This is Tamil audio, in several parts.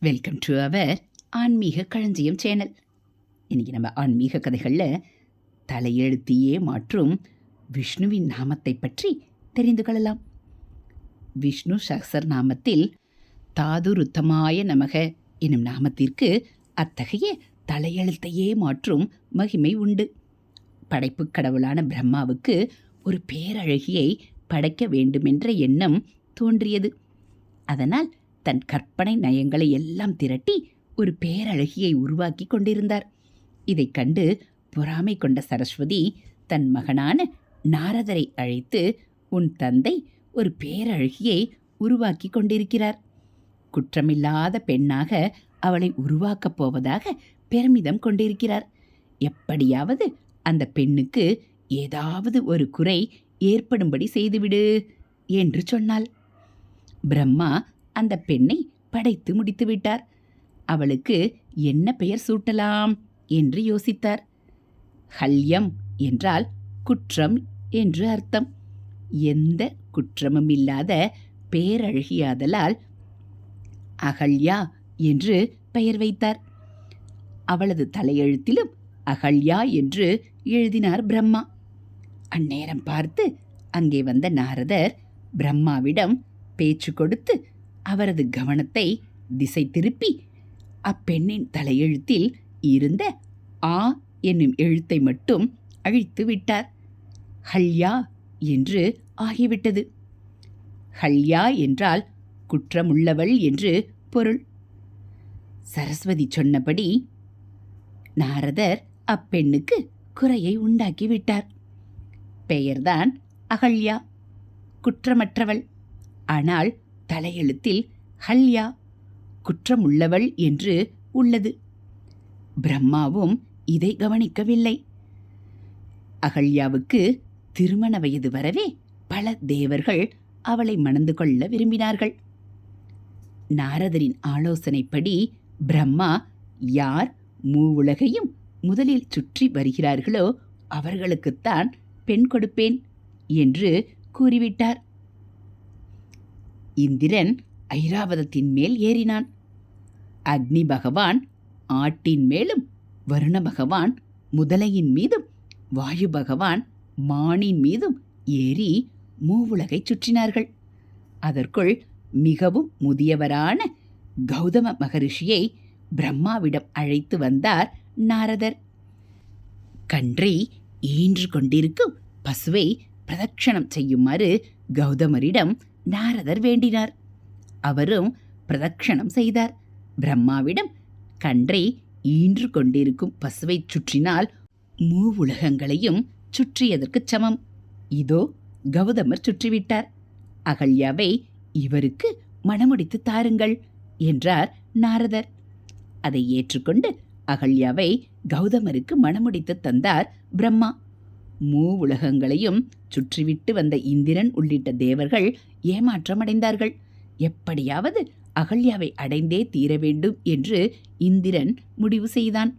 வெல்கம் டு அவர் ஆன்மீக களஞ்சியம் சேனல் இன்றைக்கி நம்ம ஆன்மீக கதைகளில் தலையெழுத்தையே மாற்றும் விஷ்ணுவின் நாமத்தை பற்றி தெரிந்து கொள்ளலாம். விஷ்ணு சஹசர் நாமத்தில் தாதுருத்தமாய நமக எனும் நாமத்திற்கு அத்தகைய தலையெழுத்தையே மாற்றும் மகிமை உண்டு. படைப்பு கடவுளான பிரம்மாவுக்கு ஒரு பேரழகியை படைக்க வேண்டுமென்ற எண்ணம் தோன்றியது. அதனால் தன் கற்பனை நயங்களை எல்லாம் திரட்டி ஒரு பேரழகியை உருவாக்கி கொண்டிருந்தார். இதைக் கண்டு பொறாமை கொண்ட சரஸ்வதி தன் மகனான நாரதரை அழைத்து உன் தந்தை ஒரு பேரழகியை உருவாக்கி கொண்டிருக்கிறார். குற்றமில்லாத பெண்ணாக அவளை உருவாக்கப் போவதாக பெருமிதம் கொண்டிருக்கிறார். எப்படியாவது அந்த பெண்ணுக்கு ஏதாவது ஒரு குறை ஏற்படும்படி செய்துவிடு என்று சொன்னாள். பிரம்மா அந்த பெண்ணை படைத்து முடித்து விட்டார். அவளுக்கு என்ன பெயர் சூட்டலாம்? என்று யோசித்தார். ஹல்யம் என்றால் குற்றம் என்று அர்த்தம். எந்த குற்றமும் இல்லாத பேரழகியாதலால் அகல்யா என்று பெயர் வைத்தார். அவளது தலையெழுத்திலும் அகல்யா என்று எழுதினார் பிரம்மா. அந்நேரம் பார்த்து அங்கே வந்த நாரதர் பிரம்மாவிடம் பேச்சு கொடுத்து அவரது கவனத்தை திசை திருப்பி அப்பெண்ணின் தலையெழுத்தில் இருந்த ஆ என்னும் எழுத்தை மட்டும் அழித்து விட்டார். ஹல்யா என்று ஆகிவிட்டது. ஹல்யா என்றால் குற்றமுள்ளவள் என்று பொருள். சரஸ்வதி சொன்னபடி நாரதர் அப்பெண்ணுக்கு குறையை உண்டாக்கிவிட்டார் பெயர்தான் அகல்யா குற்றமற்றவள். ஆனால் தலையெழுத்தில் ஹல்யா குற்றமுள்ளவள் என்று உள்ளது. பிரம்மாவும் இதை கவனிக்கவில்லை. அகல்யாவுக்கு திருமண வயது வரவே பல தேவர்கள் அவளை மணந்து கொள்ள விரும்பினார்கள். நாரதரின் ஆலோசனைப்படி பிரம்மா யார் மூவுலகையும் முதலில் சுற்றி வருகிறார்களோ அவர்களுக்குத்தான் பெண் கொடுப்பேன் என்று கூறிவிட்டார். இந்திரன் ஐராவதத்தின் மேல் ஏறினான். அக்னி பகவான் ஆட்டின் மேலும் வருண பகவான் முதலையின் மீதும் வாயு பகவான் மானின் மீதும் ஏறி மூவுலகைச் சுற்றினார்கள். அதற்குள் மிகவும் முதியவரான கௌதம மகரிஷியை பிரம்மாவிடம் அழைத்து வந்தார் நாரதர். கன்றை ஈன்று கொண்டிருக்கும் பசுவை பிரதட்சணம் செய்யுமாறு கௌதமரிடம் நாரதர் வேண்டினார். அவரும் பிரதட்சணம் செய்தார். பிரம்மாவிடம் கன்றை ஈன்று கொண்டிருக்கும் பசுவைச் சுற்றினால் மூவுலகங்களையும் சுற்றியதற்குச் சமம். இதோ கௌதமர் சுற்றிவிட்டார். அகல்யாவை இவருக்கு மணமுடித்து தாருங்கள் என்றார் நாரதர். அதை ஏற்றுக்கொண்டு அகல்யாவை கௌதமருக்கு மணமுடித்து தந்தார் பிரம்மா. மூ உலகங்களையும் சுற்றிவிட்டு வந்த இந்திரன் உள்ளிட்ட தேவர்கள் ஏமாற்றமடைந்தார்கள். எப்படியாவது அகல்யாவை அடைந்தே தீர வேண்டும் என்று இந்திரன் முடிவு செய்தான்.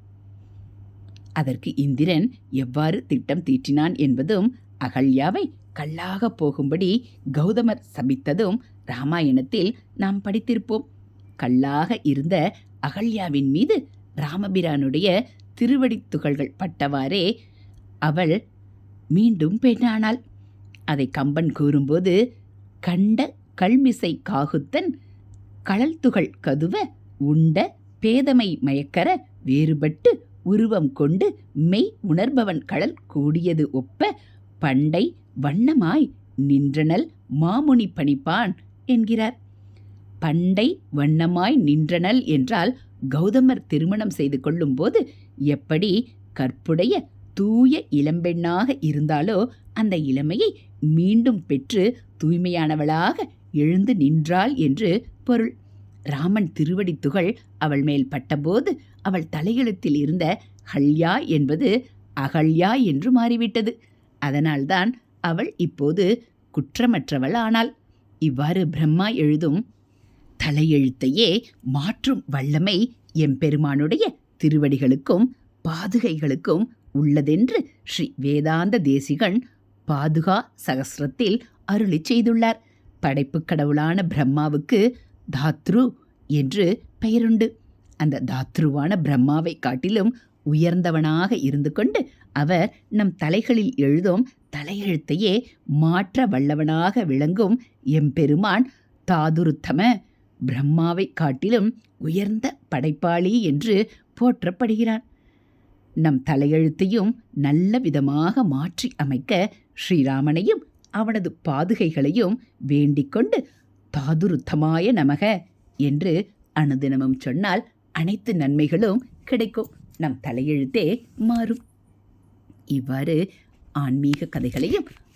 அதற்கு இந்திரன் எவ்வாறு திட்டம் தீட்டினான் என்பதும் அகல்யாவை கல்லாக போகும்படி கௌதமர் சபித்ததும் ராமாயணத்தில் நாம் படித்திருப்போம். கல்லாக இருந்த அகல்யாவின் மீது ராமபிரானுடைய திருவடித் துகள்கள் பட்டவாறே அவள் மீண்டும் பெண்ணானாள் அதை கம்பன் கூறும்போது கண்ட கல்மிசை காகுத்தன் கழல் துகள் கதுவ உண்ட பேதமை மயக்கர வேறுபட்டு உருவம் கொண்டு மெய் உணர்பவன் கடல் கூடியது ஒப்ப பண்டை வண்ணமாய் நின்றனல் மாமுனி பணிப்பான் என்கிறார். பண்டை வண்ணமாய் நின்றனல் என்றால் கௌதமர் திருமணம் செய்து கொள்ளும்போது எப்படி கற்புடைய தூய இளம்பெண்ணாக இருந்தாலோ அந்த இளமையை மீண்டும் பெற்று தூய்மையானவளாக எழுந்து நின்றாள் என்று பொருள். ராமன் திருவடி துகள் அவள் மேல் பட்டபோது அவள் தலையெழுத்தில் இருந்த ஹல்யா என்பது அகல்யா என்று மாறிவிட்டது. அதனால்தான் அவள் இப்போது குற்றமற்றவள் ஆனாள் இவ்வாறு பிரம்மா எழுதும் தலையெழுத்தையே மாற்றும் வல்லமை எம்பெருமானுடைய திருவடிகளுக்கும் பாதுகைகளுக்கும் உள்ளதென்று ஸ்ரீ வேதாந்த தேசிகன் பாதுகா சகசிரத்தில் அருளி செய்துள்ளார். படைப்புக் கடவுளான பிரம்மாவுக்கு தாத்ரு என்று பெயருண்டு. அந்த தாத்ருவான பிரம்மாவை காட்டிலும் உயர்ந்தவனாக இருந்து கொண்டு அவர் நம் தலைகளில் எழுதும் தலையெழுத்தையே மாற்ற வல்லவனாக விளங்கும் எம்பெருமான் தாதுருத்தம பிரம்மாவை காட்டிலும் உயர்ந்த படைப்பாளி என்று போற்றப்படுகிறான் நம் தலையெழுத்தையும் நல்ல விதமாக மாற்றி அமைக்க ஸ்ரீராமனையும் அவனது பாதுகைகளையும் வேண்டிக்கொண்டு தாதுருத்தமாய நமக என்று அனுதினமும் சொன்னால் அனைத்து நன்மைகளும் கிடைக்கும். நம் தலையெழுத்தே மாறும். இவ்வாறு ஆன்மீக கதைகளையும்